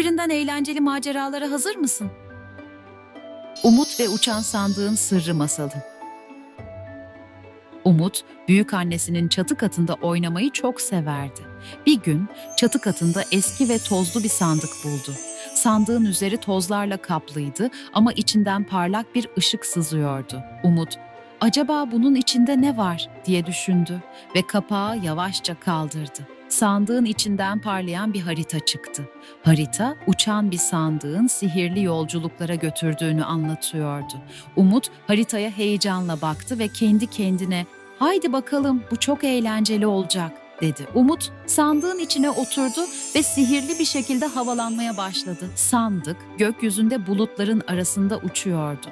Birbirinden eğlenceli maceralara hazır mısın? Umut ve Uçan Sandığın Sırrı Masalı Umut, büyük annesinin çatı katında oynamayı çok severdi. Bir gün çatı katında eski ve tozlu bir sandık buldu. Sandığın üzeri tozlarla kaplıydı ama içinden parlak bir ışık sızıyordu. Umut, acaba bunun içinde ne var diye düşündü ve kapağı yavaşça kaldırdı. Sandığın içinden parlayan bir harita çıktı. Harita, uçan bir sandığın sihirli yolculuklara götürdüğünü anlatıyordu. Umut haritaya heyecanla baktı ve kendi kendine "Haydi bakalım, bu çok eğlenceli olacak." Dedi. Umut sandığın içine oturdu ve sihirli bir şekilde havalanmaya başladı. Sandık gökyüzünde bulutların arasında uçuyordu.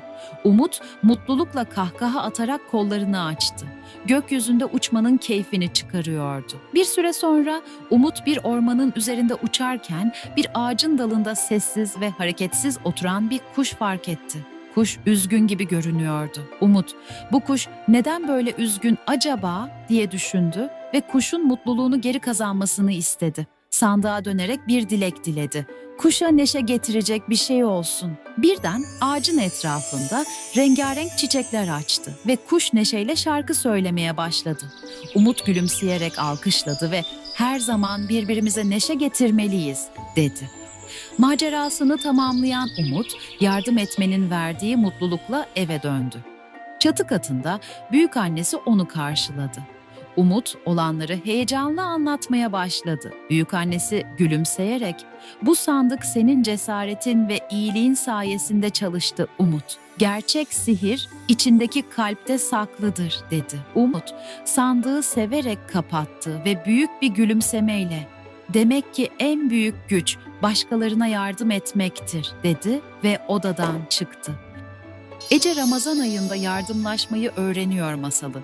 Umut mutlulukla kahkaha atarak kollarını açtı. Gökyüzünde uçmanın keyfini çıkarıyordu. Bir süre sonra Umut bir ormanın üzerinde uçarken bir ağacın dalında sessiz ve hareketsiz oturan bir kuş fark etti. Kuş üzgün gibi görünüyordu. Umut, bu kuş neden böyle üzgün acaba diye düşündü ve kuşun mutluluğunu geri kazanmasını istedi. Sandığa dönerek bir dilek diledi. Kuşa neşe getirecek bir şey olsun. Birden ağacın etrafında rengarenk çiçekler açtı ve kuş neşeyle şarkı söylemeye başladı. Umut gülümseyerek alkışladı ve her zaman birbirimize neşe getirmeliyiz dedi. Macerasını tamamlayan Umut, yardım etmenin verdiği mutlulukla eve döndü. Çatı katında büyük annesi onu karşıladı. Umut olanları heyecanla anlatmaya başladı. Büyük annesi gülümseyerek, "Bu sandık senin cesaretin ve iyiliğin sayesinde çalıştı Umut. Gerçek sihir içindeki kalpte saklıdır." dedi. Umut sandığı severek kapattı ve büyük bir gülümsemeyle, "Demek ki en büyük güç başkalarına yardım etmektir." dedi ve odadan çıktı. Ece Ramazan ayında yardımlaşmayı öğreniyor masalı.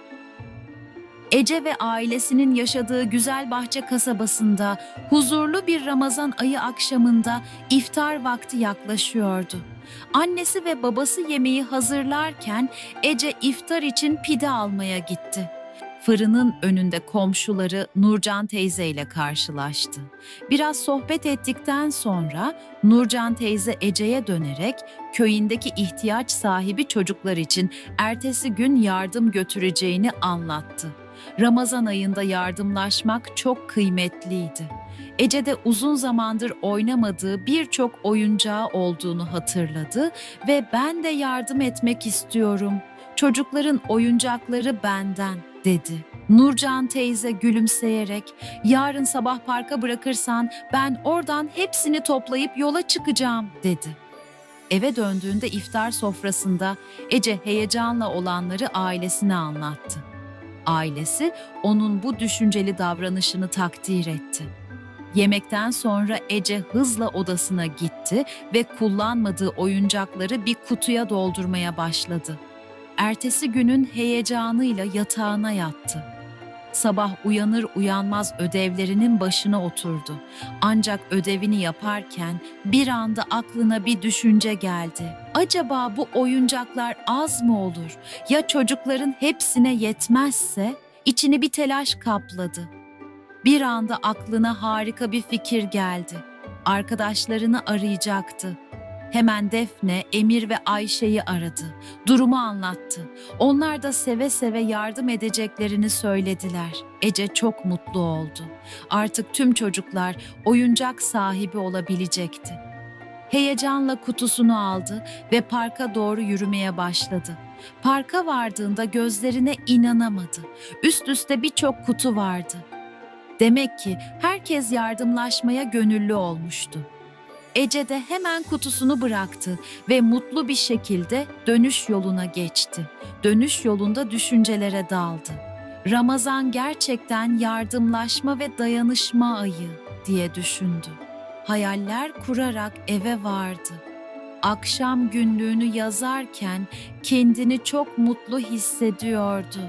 Ece ve ailesinin yaşadığı güzel bahçe kasabasında huzurlu bir Ramazan ayı akşamında iftar vakti yaklaşıyordu. Annesi ve babası yemeği hazırlarken Ece iftar için pide almaya gitti. Fırının önünde komşuları Nurcan teyze ile karşılaştı. Biraz sohbet ettikten sonra Nurcan teyze Ece'ye dönerek köyündeki ihtiyaç sahibi çocuklar için ertesi gün yardım götüreceğini anlattı. Ramazan ayında yardımlaşmak çok kıymetliydi. Ece de uzun zamandır oynamadığı birçok oyuncağı olduğunu hatırladı ve ben de yardım etmek istiyorum. Çocukların oyuncakları benden dedi. Nurcan teyze gülümseyerek yarın sabah parka bırakırsan ben oradan hepsini toplayıp yola çıkacağım dedi. Eve döndüğünde iftar sofrasında Ece heyecanla olanları ailesine anlattı. Ailesi onun bu düşünceli davranışını takdir etti. Yemekten sonra Ece hızla odasına gitti ve kullanmadığı oyuncakları bir kutuya doldurmaya başladı. Ertesi günün heyecanıyla yatağına yattı. Sabah uyanır uyanmaz ödevlerinin başına oturdu. Ancak ödevini yaparken bir anda aklına bir düşünce geldi. Acaba bu oyuncaklar az mı olur? Ya çocukların hepsine yetmezse? İçini bir telaş kapladı. Bir anda aklına harika bir fikir geldi. Arkadaşlarını arayacaktı. Hemen Defne, Emir ve Ayşe'yi aradı. Durumu anlattı. Onlar da seve seve yardım edeceklerini söylediler. Ece çok mutlu oldu. Artık tüm çocuklar oyuncak sahibi olabilecekti. Heyecanla kutusunu aldı ve parka doğru yürümeye başladı. Parka vardığında gözlerine inanamadı. Üst üste birçok kutu vardı. Demek ki herkes yardımlaşmaya gönüllü olmuştu. Ece de hemen kutusunu bıraktı ve mutlu bir şekilde dönüş yoluna geçti. Dönüş yolunda düşüncelere daldı. Ramazan gerçekten yardımlaşma ve dayanışma ayı diye düşündü. Hayaller kurarak eve vardı. Akşam günlüğünü yazarken kendini çok mutlu hissediyordu.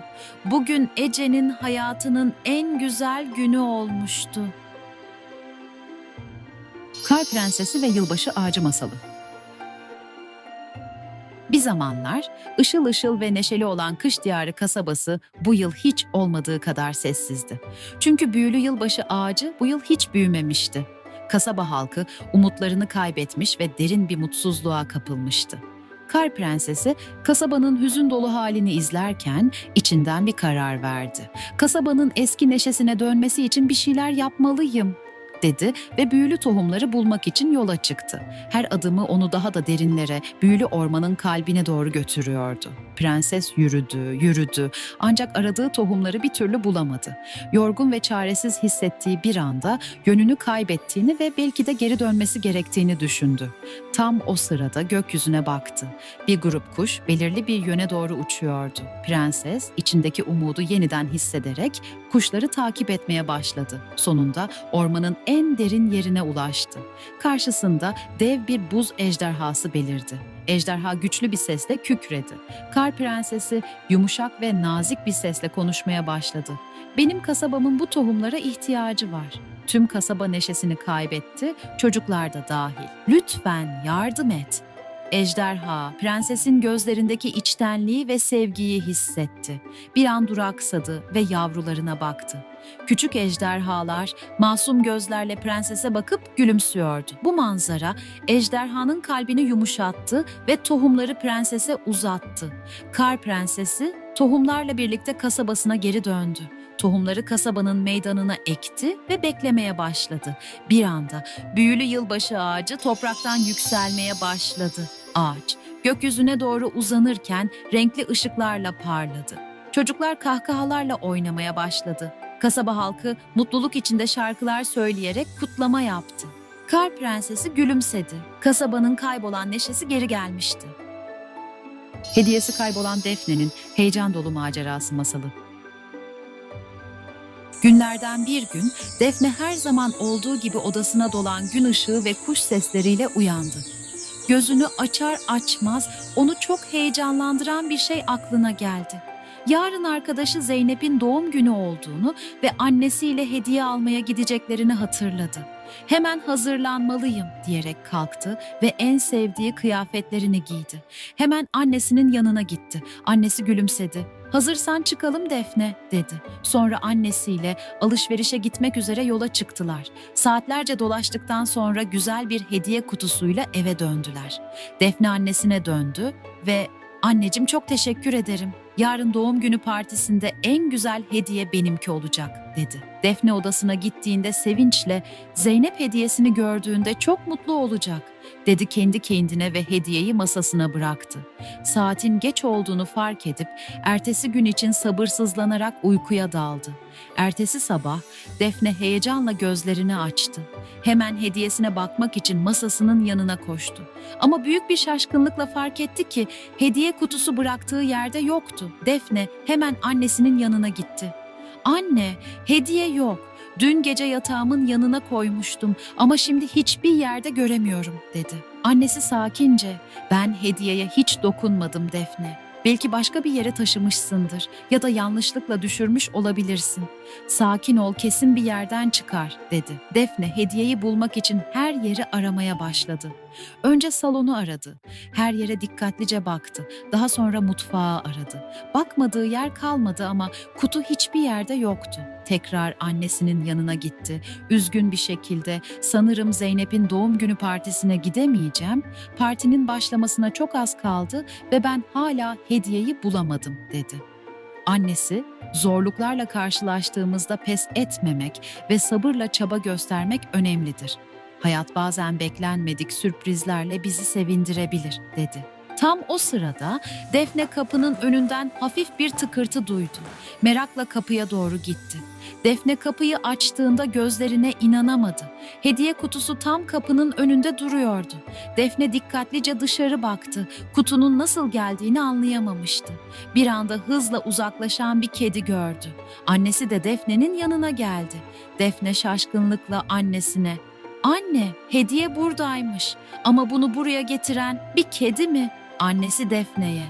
Bugün Ece'nin hayatının en güzel günü olmuştu. Kar Prensesi ve Yılbaşı Ağacı Masalı Bir zamanlar ışıl ışıl ve neşeli olan kış diyarı kasabası bu yıl hiç olmadığı kadar sessizdi. Çünkü büyülü yılbaşı ağacı bu yıl hiç büyümemişti. Kasaba halkı umutlarını kaybetmiş ve derin bir mutsuzluğa kapılmıştı. Kar Prensesi kasabanın hüzün dolu halini izlerken içinden bir karar verdi. Kasabanın eski neşesine dönmesi için bir şeyler yapmalıyım dedi ve büyülü tohumları bulmak için yola çıktı. Her adımı onu daha da derinlere, büyülü ormanın kalbine doğru götürüyordu. Prenses yürüdü, yürüdü ancak aradığı tohumları bir türlü bulamadı. Yorgun ve çaresiz hissettiği bir anda yönünü kaybettiğini ve belki de geri dönmesi gerektiğini düşündü. Tam o sırada gökyüzüne baktı. Bir grup kuş belirli bir yöne doğru uçuyordu. Prenses içindeki umudu yeniden hissederek kuşları takip etmeye başladı. Sonunda ormanın en derin yerine ulaştı. Karşısında dev bir buz ejderhası belirdi. Ejderha güçlü bir sesle kükredi. Kar prensesi yumuşak ve nazik bir sesle konuşmaya başladı. Benim kasabamın bu tohumlara ihtiyacı var. Tüm kasaba neşesini kaybetti, çocuklar da dahil. Lütfen yardım et. Ejderha, prensesin gözlerindeki içtenliği ve sevgiyi hissetti. Bir an duraksadı ve yavrularına baktı. Küçük ejderhalar masum gözlerle prensese bakıp gülümsüyordu. Bu manzara ejderhanın kalbini yumuşattı ve tohumları prensese uzattı. Kar prensesi tohumlarla birlikte kasabasına geri döndü. Tohumları kasabanın meydanına ekti ve beklemeye başladı. Bir anda büyülü yılbaşı ağacı topraktan yükselmeye başladı. Ağaç gökyüzüne doğru uzanırken renkli ışıklarla parladı. Çocuklar kahkahalarla oynamaya başladı. Kasaba halkı mutluluk içinde şarkılar söyleyerek kutlama yaptı. Kar prensesi gülümsedi. Kasabanın kaybolan neşesi geri gelmişti. Hediyesi kaybolan Defne'nin heyecan dolu macerası masalı. Günlerden bir gün Defne her zaman olduğu gibi odasına dolan gün ışığı ve kuş sesleriyle uyandı. Gözünü açar açmaz onu çok heyecanlandıran bir şey aklına geldi. Yarın arkadaşı Zeynep'in doğum günü olduğunu ve annesiyle hediye almaya gideceklerini hatırladı. Hemen hazırlanmalıyım diyerek kalktı ve en sevdiği kıyafetlerini giydi. Hemen annesinin yanına gitti. Annesi gülümsedi. Hazırsan çıkalım Defne dedi. Sonra annesiyle alışverişe gitmek üzere yola çıktılar. Saatlerce dolaştıktan sonra güzel bir hediye kutusuyla eve döndüler. Defne annesine döndü ve "Anneciğim çok teşekkür ederim. Yarın doğum günü partisinde en güzel hediye benimki olacak." dedi. Defne odasına gittiğinde sevinçle Zeynep hediyesini gördüğünde çok mutlu olacak dedi kendi kendine ve hediyeyi masasına bıraktı. Saatin geç olduğunu fark edip ertesi gün için sabırsızlanarak uykuya daldı. Ertesi sabah Defne heyecanla gözlerini açtı. Hemen hediyesine bakmak için masasının yanına koştu. Ama büyük bir şaşkınlıkla fark etti ki hediye kutusu bıraktığı yerde yoktu. Defne hemen annesinin yanına gitti. Anne, hediye yok. Dün gece yatağımın yanına koymuştum ama şimdi hiçbir yerde göremiyorum dedi. Annesi sakince, ben hediyeye hiç dokunmadım Defne. Belki başka bir yere taşımışsındır ya da yanlışlıkla düşürmüş olabilirsin. Sakin ol kesin bir yerden çıkar dedi. Defne hediyeyi bulmak için her yeri aramaya başladı. Önce salonu aradı. Her yere dikkatlice baktı. Daha sonra mutfağı aradı. Bakmadığı yer kalmadı ama kutu hiçbir yerde yoktu. Tekrar annesinin yanına gitti. Üzgün bir şekilde sanırım Zeynep'in doğum günü partisine gidemeyeceğim. Partinin başlamasına çok az kaldı ve ben hala hediyeyi bulamadım dedi. Annesi zorluklarla karşılaştığımızda pes etmemek ve sabırla çaba göstermek önemlidir. Hayat bazen beklenmedik sürprizlerle bizi sevindirebilir dedi. Tam o sırada Defne kapının önünden hafif bir tıkırtı duydu. Merakla kapıya doğru gitti. Defne kapıyı açtığında gözlerine inanamadı. Hediye kutusu tam kapının önünde duruyordu. Defne dikkatlice dışarı baktı. Kutunun nasıl geldiğini anlayamamıştı. Bir anda hızla uzaklaşan bir kedi gördü. Annesi de Defne'nin yanına geldi. Defne şaşkınlıkla annesine "Anne, hediye buradaymış ama bunu buraya getiren bir kedi mi?" Annesi Defne'ye.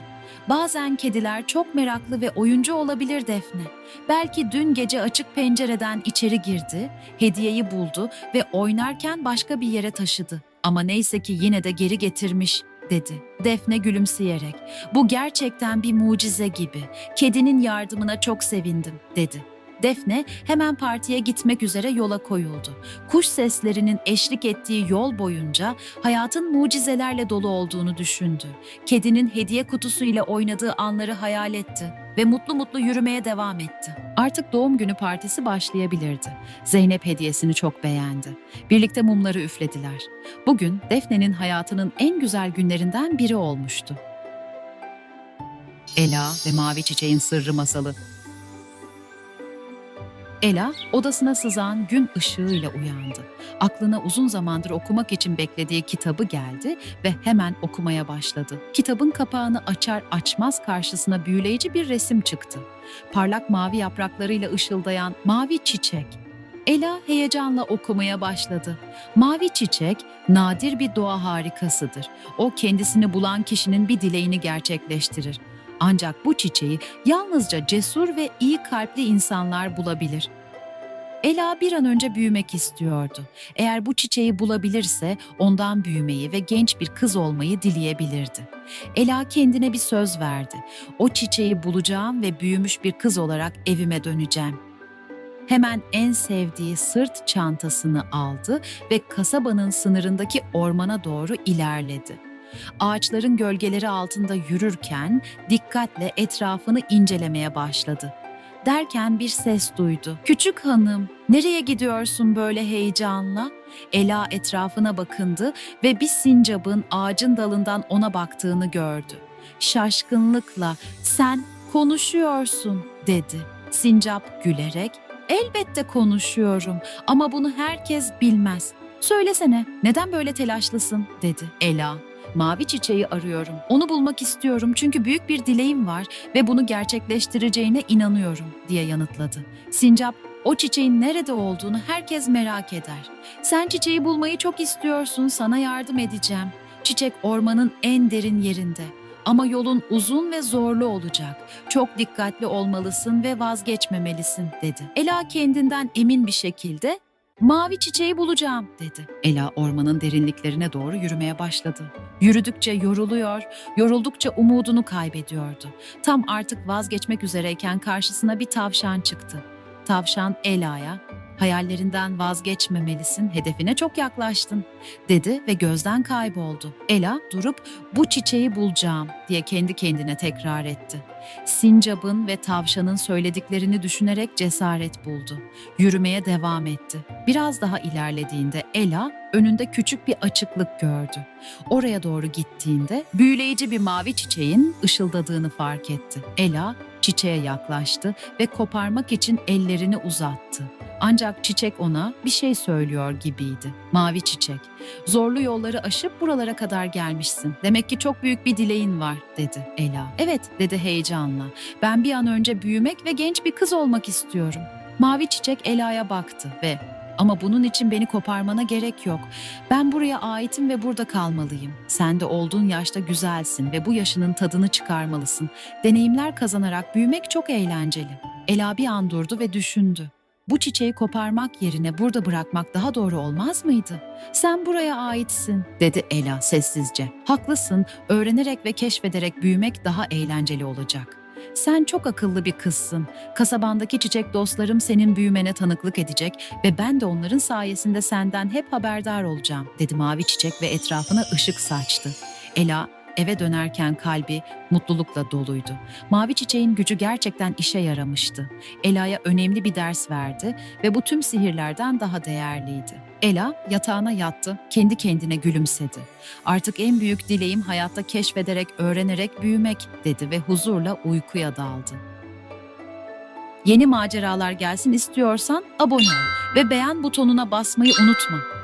Bazen kediler çok meraklı ve oyuncu olabilir Defne. Belki dün gece açık pencereden içeri girdi, hediyeyi buldu ve oynarken başka bir yere taşıdı. Ama neyse ki yine de geri getirmiş dedi. Defne gülümseyerek. Bu gerçekten bir mucize gibi. Kedinin yardımına çok sevindim dedi. Defne hemen partiye gitmek üzere yola koyuldu. Kuş seslerinin eşlik ettiği yol boyunca hayatın mucizelerle dolu olduğunu düşündü. Kedinin hediye kutusu ile oynadığı anları hayal etti ve mutlu mutlu yürümeye devam etti. Artık doğum günü partisi başlayabilirdi. Zeynep hediyesini çok beğendi. Birlikte mumları üflediler. Bugün Defne'nin hayatının en güzel günlerinden biri olmuştu. Ela ve Mavi Çiçeğin Sırrı Masalı Ela odasına sızan gün ışığıyla uyandı. Aklına uzun zamandır okumak için beklediği kitabı geldi ve hemen okumaya başladı. Kitabın kapağını açar açmaz karşısına büyüleyici bir resim çıktı. Parlak mavi yapraklarıyla ışıldayan mavi çiçek. Ela heyecanla okumaya başladı. Mavi çiçek nadir bir doğa harikasıdır. O kendisini bulan kişinin bir dileğini gerçekleştirir. Ancak bu çiçeği yalnızca cesur ve iyi kalpli insanlar bulabilir. Ela bir an önce büyümek istiyordu. Eğer bu çiçeği bulabilirse ondan büyümeyi ve genç bir kız olmayı dileyebilirdi. Ela kendine bir söz verdi. O çiçeği bulacağım ve büyümüş bir kız olarak evime döneceğim. Hemen en sevdiği sırt çantasını aldı ve kasabanın sınırındaki ormana doğru ilerledi. Ağaçların gölgeleri altında yürürken dikkatle etrafını incelemeye başladı. Derken bir ses duydu. Küçük hanım, nereye gidiyorsun böyle heyecanla? Ela etrafına bakındı ve bir sincabın ağacın dalından ona baktığını gördü. Şaşkınlıkla sen konuşuyorsun dedi. Sincap gülerek elbette konuşuyorum ama bunu herkes bilmez. Söylesene neden böyle telaşlısın dedi Ela. Mavi çiçeği arıyorum. Onu bulmak istiyorum çünkü büyük bir dileğim var ve bunu gerçekleştireceğine inanıyorum diye yanıtladı. Sincap o çiçeğin nerede olduğunu herkes merak eder. Sen çiçeği bulmayı çok istiyorsun, sana yardım edeceğim. Çiçek ormanın en derin yerinde. Ama yolun uzun ve zorlu olacak. Çok dikkatli olmalısın ve vazgeçmemelisin dedi. Ela kendinden emin bir şekilde Mavi çiçeği bulacağım dedi. Ela ormanın derinliklerine doğru yürümeye başladı. Yürüdükçe yoruluyor, yoruldukça umudunu kaybediyordu. Tam artık vazgeçmek üzereyken karşısına bir tavşan çıktı. Tavşan Ela'ya, hayallerinden vazgeçmemelisin, hedefine çok yaklaştın dedi ve gözden kayboldu. Ela durup bu çiçeği bulacağım diye kendi kendine tekrar etti. Sincap'ın ve tavşanın söylediklerini düşünerek cesaret buldu. Yürümeye devam etti. Biraz daha ilerlediğinde Ela önünde küçük bir açıklık gördü. Oraya doğru gittiğinde büyüleyici bir mavi çiçeğin ışıldadığını fark etti. Ela çiçeğe yaklaştı ve koparmak için ellerini uzattı. Ancak çiçek ona bir şey söylüyor gibiydi. Mavi çiçek, zorlu yolları aşıp buralara kadar gelmişsin. Demek ki çok büyük bir dileğin var, dedi Ela. Evet, dedi heyecanla. Ben bir an önce büyümek ve genç bir kız olmak istiyorum. Mavi çiçek Ela'ya baktı ve ama bunun için beni koparmana gerek yok. Ben buraya aitim ve burada kalmalıyım. Sen de olduğun yaşta güzelsin ve bu yaşının tadını çıkarmalısın. Deneyimler kazanarak büyümek çok eğlenceli. Ela bir an durdu ve düşündü. Bu çiçeği koparmak yerine burada bırakmak daha doğru olmaz mıydı? Sen buraya aitsin, dedi Ela sessizce. Haklısın, öğrenerek ve keşfederek büyümek daha eğlenceli olacak. Sen çok akıllı bir kızsın. Kasabandaki çiçek dostlarım senin büyümene tanıklık edecek ve ben de onların sayesinde senden hep haberdar olacağım, dedi mavi çiçek ve etrafına ışık saçtı. Ela eve dönerken kalbi mutlulukla doluydu. Mavi çiçeğin gücü gerçekten işe yaramıştı. Ela'ya önemli bir ders verdi ve bu tüm sihirlerden daha değerliydi. Ela yatağına yattı, kendi kendine gülümsedi. Artık en büyük dileğim hayatta keşfederek, öğrenerek büyümek dedi ve huzurla uykuya daldı. Yeni maceralar gelsin istiyorsan abone ol ve beğen butonuna basmayı unutma.